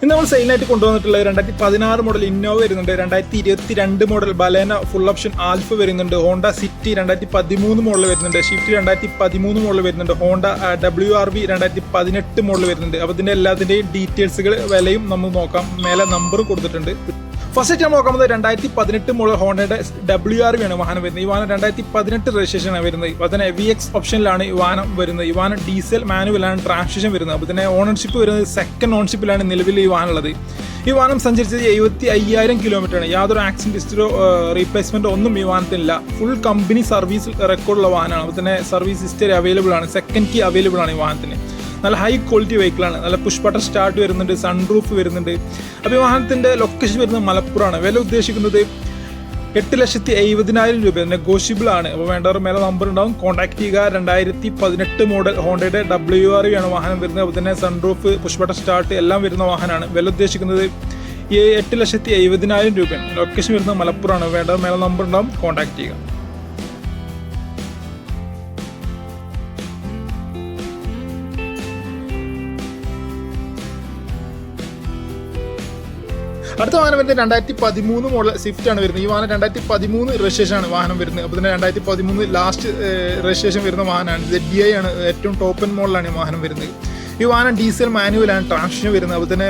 ഇന്ന് നമ്മൾ സെയിലായിട്ട് കൊണ്ടുവന്നിട്ടുള്ള രണ്ടായിരത്തി പതിനാറ് മോഡൽ ഇന്നോവ വരുന്നുണ്ട്. രണ്ടായിരത്തി ഇരുപത്തി രണ്ട് model Baleno full option alpha വരുന്നുണ്ട്. ഹോണ്ട സിറ്റി രണ്ടായിരത്തി പതിമൂന്ന് മോഡൽ വരുന്നുണ്ട്. ഷിഫ്റ്റ് രണ്ടായിരത്തി പതിമൂന്ന് മോഡൽ വരുന്നുണ്ട്. ഹോണ്ട ഡബ്ല്യു ആർ ബി രണ്ടായിരത്തി പതിനെട്ട് മോഡൽ വരുന്നുണ്ട്. അപ്പോൾ ഇതിന്റെ എല്ലാത്തിന്റെയും ഡീറ്റെയിൽസുകൾ വിലയും നമുക്ക് നോക്കാം. മേലെ നമ്പർ കൊടുത്തിട്ടുണ്ട്. ഫസ്റ്റ് നമ്മൾ നോക്കുന്നത് രണ്ടായിരത്തി പതിനെട്ട് മുതൽ ഹോണ്ടയുടെ ഡബ്ല്യു ആർ ആണ് വാഹനം വരുന്നത്. ഈ വാഹനം രണ്ടായിരത്തി പതിനെട്ട് രജിസ്ട്രേഷൻ ആണ് വരുന്നത്. അപ്പോൾ തന്നെ വി എക്സ് ഓപ്ഷനിലാണ് ഈ വാഹനം വരുന്നത്. ഈ വാഹനം ഡീസൽ മാനുവലാണ് ട്രാൻസ്മിഷൻ വരുന്നത്. അപ്പോൾ തന്നെ ഓണർഷിപ്പ് വരുന്നത് സെക്കൻഡ് ഓണർഷിപ്പിലാണ് നിലവിൽ ഈ വാഹനം ഉള്ളത്. ഈ വാഹനം സഞ്ചരിച്ചത് എഴുപത്തി അയ്യായിരം കിലോമീറ്റർ ആണ്. യാതൊരു ആക്സിഡന്റ് ഹിസ്റ്ററിയോ റീപ്ലേസ്മെന്റോ ഒന്നും ഈ വാഹനത്തിനില്ല. ഫുൾ കമ്പനി സർവീസ് റെക്കോർഡുള്ള വാഹനമാണ്. അപ്പോൾ തന്നെ സർവീസ് ഹിസ്റ്ററി അവൈലബിൾ ആണ്. സെക്കൻഡ് കീ അവൈലബിൾ ആണ് ഈ വാഹനത്തിന്. നല്ല ഹൈ ക്വാളിറ്റി വെഹിക്കിളാണ് നല്ല പുഷ് സ്റ്റാർട്ട് വരുന്നുണ്ട് സൺറൂഫ് വരുന്നുണ്ട്. അപ്പോൾ വാഹനത്തിന്റെ ലൊക്കേഷൻ വരുന്നത് മലപ്പുറമാണ്. വില ഉദ്ദേശിക്കുന്നത് എട്ട് ലക്ഷത്തി എഴുപതിനായിരം രൂപ. നെഗോഷ്യബിൾ ആണ്. അപ്പോൾ വേണ്ടവർ മേലെ നമ്പർ ഉണ്ടാവും. കോൺടാക്ട് ചെയ്യുക. രണ്ടായിരത്തി പതിനെട്ട് മോഡൽ ഹോണ്ടയുടെ ഡബ്ല്യു ആർ ആണ് വാഹനം വരുന്നത്. അപ്പോൾ തന്നെ സൺറൂഫ് പുഷ്പട്ട സ്റ്റാർട്ട് എല്ലാം വരുന്ന വാഹനമാണ്. വില ഉദ്ദേശിക്കുന്നത് എട്ട് ലക്ഷത്തി എഴുപതിനായിരം രൂപയാണ്. ലൊക്കേഷൻ വരുന്നത് മലപ്പുറമാണ്. വേണ്ടവർ മേലെ നമ്പർ ഉണ്ടാവും. കോൺടാക്ട് ചെയ്യുക. അടുത്ത വാഹനം വരുന്നത് രണ്ടായിരത്തി പതിമൂന്ന് മോഡൽ സ്വിഫ്റ്റ് ആണ് വരുന്നത്. ഈ വാഹനം രണ്ടായിരത്തി പതിമൂന്ന് രജിസ്ട്രേഷൻ ആണ് വാഹനം വരുന്നത്. അപ്പോൾ തന്നെ രണ്ടായിരത്തി പതിമൂന്ന് ലാസ്റ്റ് രജിസ്ട്രേഷൻ വരുന്ന വാഹനമാണ്. സെഡ് ഡി ഐ ആണ്. ഏറ്റവും ടോപ്പൻ മോഡലാണ് ഈ വാഹനം വരുന്നത്. ഈ വാഹനം ഡീസൽ മാനുവൽ ആണ്. ട്രാൻസ്മിഷൻ വരുന്നത്. അപ്പോൾ തന്നെ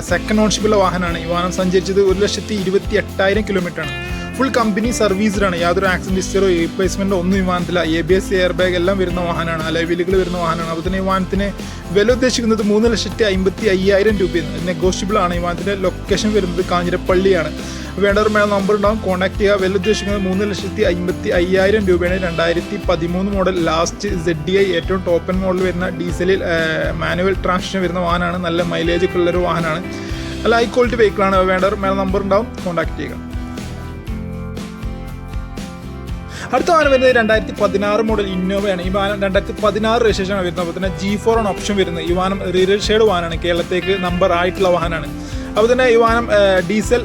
സെക്കൻഡ് ഓൺഷിപ്പുള്ള വാഹനമാണ്. ഈ വാഹനം സഞ്ചരിച്ചത് ഒരു ലക്ഷത്തി ഇരുപത്തി എട്ടായിരം കിലോമീറ്റർ ആണ്. ഫുൾ കമ്പനി സർവീസിലാണ് യാതൊരു ആക്സിഡന്റ് ഹിസ്റ്ററോ റീപ്ലേസ്മെന്റോ ഒന്നും വിമാനത്തില്ല A B S air bag എല്ലാം വരുന്ന വാഹനമാണ് അലവിലുകൾ വരുന്ന വാഹനമാണ് അപ്പോൾ തന്നെ ഈ വാഹനത്തിന് വില ഉദ്ദേശിക്കുന്നത് മൂന്ന് ലക്ഷത്തി അമ്പത്തി അയ്യായിരം രൂപയാണ്. നെഗോഷ്യബിൾ ആണ്. ഈ വാഹനത്തിന്റെ ലൊക്കേഷൻ വരുന്നത് കാഞ്ഞിരപ്പള്ളിയാണ്. വേണ്ടവർ മേള നമ്പർ ഉണ്ടാവും. കോൺടാക്ട് ചെയ്യുക. വില ഉദ്ദേശിക്കുന്നത് മൂന്ന് ലക്ഷത്തി അമ്പത്തി അയ്യായിരം രൂപയാണ്. രണ്ടായിരത്തി പതിമൂന്ന് model last Z D I ഏറ്റവും ടോപ്പൻ മോഡൽ വരുന്ന ഡീസലിൽ മാനുവൽ ട്രാൻസ്മിഷൻ വരുന്ന വാഹനമാണ് നല്ല മൈലേജ് ഒക്കെ ഉള്ളൊരു വാഹനമാണ് നല്ല ഹൈ ക്വാളിറ്റി വെഹിക്കിളാണ് വേണ്ടവർ മേള നമ്പർ ഉണ്ടാവും. കോൺടാക്ട് ചെയ്യുക. അടുത്ത വാഹനം വരുന്നത് രണ്ടായിരത്തി പതിനാറ് മോഡൽ ഇന്നോവയാണ് ഈ വാഹനം രണ്ടായിരത്തി പതിനാറ് രജിസ്ട്രേഷൻ വരുന്നത്. അപ്പോൾ തന്നെ ജി ഫോർ ആണ് ഓപ്ഷൻ വരുന്നത്. ഈ വാഹനം റീരജിസ്റ്റേഡ് വാഹനമാണ്. കേരളത്തേക്ക് നമ്പർ ആയിട്ടുള്ള വാഹനമാണ്. അപ്പോൾ തന്നെ ഈ വാഹനം ഡീസൽ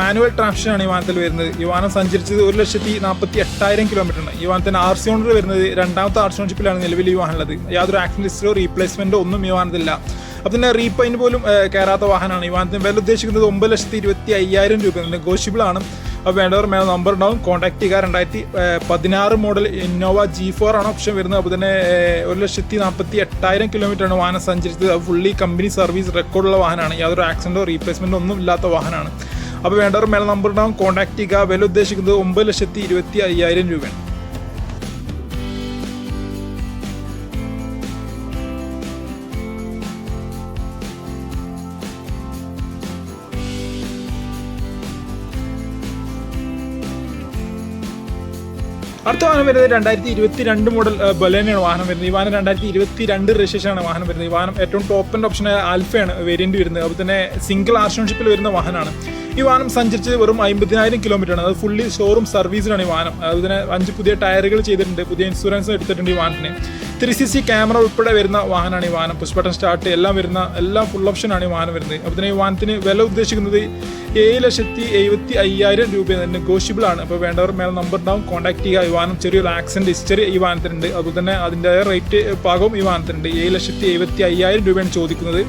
മാനുവൽ ട്രാൻസ്മിഷൻ ആണ് ഈ വാഹനത്തിൽ വരുന്നത്. ഈ വാഹനം സഞ്ചരിച്ചത് ഒരു ലക്ഷത്തി നാൽപ്പത്തി എട്ടായിരം കിലോമീറ്റർ ആണ്. ഈ വാഹനത്തിന് ആർ സി ഓണർ വരുന്നത് രണ്ടാമത്തെ ആർ സി ഓണർഷിപ്പിലാണ് നിലവിൽ ഈ വാഹനം ഉള്ളത് യാതൊരു ആക്സിഡൻസിലോ റീപ്ലേസ്മെന്റോ ഒന്നും ഈ വാഹനത്തില്ല അപ്പോൾ തന്നെ റീപൈൻ പോലും കയറാത്ത വാഹനമാണ്. ഈ വാഹനത്തിന് വില ഉദ്ദേശിക്കുന്നത് ഒമ്പത് ലക്ഷത്തി ഇരുപത്തി അയ്യായിരം രൂപ നെഗോഷ്യബിൾ ആണ്. അപ്പോൾ വേണ്ടവർ മേലെ നമ്പർ ഉണ്ടാവും. കോൺടാക്ട് ചെയ്യുക രണ്ടായിരത്തി പതിനാറ് മോഡൽ ഇന്നോവ ജി ഫോർ ആണ് ഓപ്ഷൻ വരുന്നത്. അപ്പോൾ തന്നെ ഒരു ലക്ഷത്തി നാൽപ്പത്തി എട്ടായിരം കിലോമീറ്റർ ആണ് വാഹനം സഞ്ചരിച്ചത്. അത് ഫുള്ളി കമ്പനി സർവീസ് റെക്കോർഡുള്ള വാഹനമാണ്. യാതൊരു ആക്സിഡന്റോ റീപ്ലേസ്മെന്റോ ഒന്നും ഇല്ലാത്ത വാഹനമാണ്. അപ്പോൾ വേണ്ടവർ മേലെ നമ്പർ ഉണ്ടാവും. കോൺടാക്ട് ചെയ്യുക. വില ഉദ്ദേശിക്കുന്നത് ഒമ്പത് ലക്ഷത്തി ഇരുപത്തി അയ്യായിരം രൂപയാണ്. അടുത്ത വാഹനം വരുന്നത് രണ്ടായിരത്തി ഇരുപത്തി രണ്ട് മോഡൽ ബലേനയാണ് വാഹനം വരുന്നത്. ഈ വാഹനം രണ്ടായിരത്തി ഇരുപത്തി രണ്ട് രജിസ്ട്രേഷൻ ആണ് വാഹനം വരുന്നത്. ഈ വാഹനം ഏറ്റവും ടോപ്പ് ആൻഡ് ഓപ്ഷൻ ആൽഫയാണ് വേരിയന്റ് വരുന്നത്. അതുപോലെ തന്നെ സിംഗിൾ ആർഷൻഷിപ്പിൽ വരുന്ന വാഹനമാണ്. ഈ വാഹനം സഞ്ചരിച്ച് വെറും അമ്പതിനായിരം കിലോമീറ്റർ ആണ്. അത് ഫുള്ളി ഷോറൂം സർവീസിലാണ് ഈ വാഹനം. അതുപോലെ തന്നെ അഞ്ച് പുതിയ ടയറുകൾ ചെയ്തിട്ടുണ്ട്. പുതിയ ഇൻഷുറൻസ് എടുത്തിട്ടുണ്ട് ഈ വാഹനത്തിന്. ത്രീ സി സി ക്യാമറ ഉൾപ്പെടെ വരുന്ന വാഹനമാണ് ഈ വാഹനം. പുഷ് ബട്ടൺ സ്റ്റാർട്ട് എല്ലാം വരുന്ന എല്ലാം ഫുൾ ഓപ്ഷനാണ് ഈ വാഹനം വരുന്നത്. അപ്പോൾ തന്നെ ഈ വാഹനത്തിന് വില ഉദ്ദേശിക്കുന്നത് ഏഴ് ലക്ഷത്തി എഴുപത്തി അയ്യായിരം രൂപ നെഗോഷ്യബിൾ ആണ്. അപ്പോൾ വേണ്ടവർ മേലെ നമ്പർ ഉണ്ടാവും. കോൺടാക്ട് ചെയ്യുക. ഈ വാഹനം ചെറിയൊരു ആക്സിഡന്റ് ഹിസ്റ്ററി ഈ വാഹനത്തിനുണ്ട്. അതുപോലെ തന്നെ അതിന്റെ റേറ്റ് പാകവും ഈ വാഹനത്തിനുണ്ട്. ഏഴ് ലക്ഷത്തി എഴുപത്തി അയ്യായിരം രൂപയാണ് ചോദിക്കുന്നത്.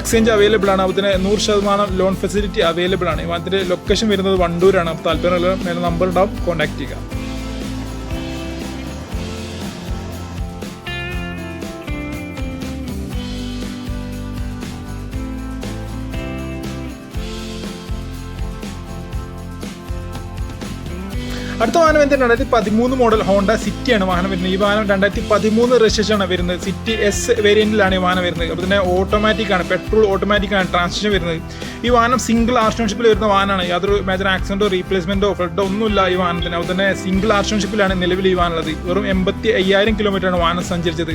എക്സ്ചേഞ്ച് അവൈലബിൾ ആണ്. അതുപോലെ തന്നെ നൂറ് ശതമാനം ലോൺ ഫെസിലിറ്റി അവൈലബിൾ ആണ്. ഈ വാഹനത്തിന്റെ ലൊക്കേഷൻ വരുന്നത് വണ്ടൂരാണ്. അപ്പോൾ താല്പര്യമുള്ള മേലെ നമ്പർ ഉണ്ടാവും. കോൺടാക്ട് ചെയ്യുക. അടുത്ത വാഹനം വരുന്നത് രണ്ടായിരത്തി പതിമൂന്ന് മോഡൽ ഹോണ്ട സിറ്റിയാണ് വാഹനം വരുന്നത്. ഈ വാഹനം രണ്ടായിരത്തി പതിമൂന്ന് രജിസ്ട്രേഷൻ ആണ് വരുന്നത്. സിറ്റി എസ് വേരിയന്റിലാണ് ഈ വാഹനം വരുന്നത്. അപ്പോൾ തന്നെ ഓട്ടോമാറ്റിക് ആണ്. പെട്രോൾ ഓട്ടോമാറ്റിക് ആണ് ട്രാൻസ്മിഷൻ വരുന്നത്. ഈ വാഹനം സിംഗിൾ ആർഷൻഷിപ്പിൽ വരുന്ന വാഹനമാണ്. യാതൊരു മേജർ ആക്സിഡന്റോ റീപ്ലേസ്മെന്റോ ഫ്ലഡോ ഒന്നുമില്ല ഈ വാഹനത്തിന്. അതുപോലെ തന്നെ സിംഗിൾ ആർഷൻഷിപ്പിലാണ് നിലവിൽ ഈ വാഹനമുള്ളത് വെറും എൺപത്തി അയ്യായിരം കിലോമീറ്ററാണ് വാഹനം സഞ്ചരിച്ചത്.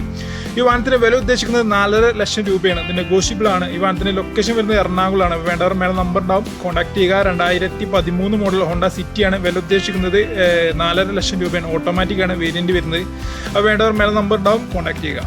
ഈ വാഹനത്തിന്റെ വില ഉദ്ദേശിക്കുന്നത് നാലര ലക്ഷം രൂപയാണ്. ഇത് നെഗോഷ്യബിൾ ആണ്. ഈ വാഹനത്തിന്റെ ലൊക്കേഷൻ വരുന്നത് എറണാകുളമാണ്. വേണ്ടവർ മേലെ നമ്പർ ഉണ്ടാവും. കോൺടാക്ട് ചെയ്യുക. രണ്ടായിരത്തി പതിമൂന്ന് മോഡൽ ഹോണ്ട സിറ്റിയാണ് വില ഉദ്ദേശിക്കുന്നത് നാലര ലക്ഷം രൂപയാണ് ഓട്ടോമാറ്റിക്കാണ് വേരിയന്റ് വരുന്നത്. അപ്പോൾ വേണ്ടവർ മേലെ നമ്പർ ഉണ്ടാവും കോൺടാക്ട് ചെയ്യുക.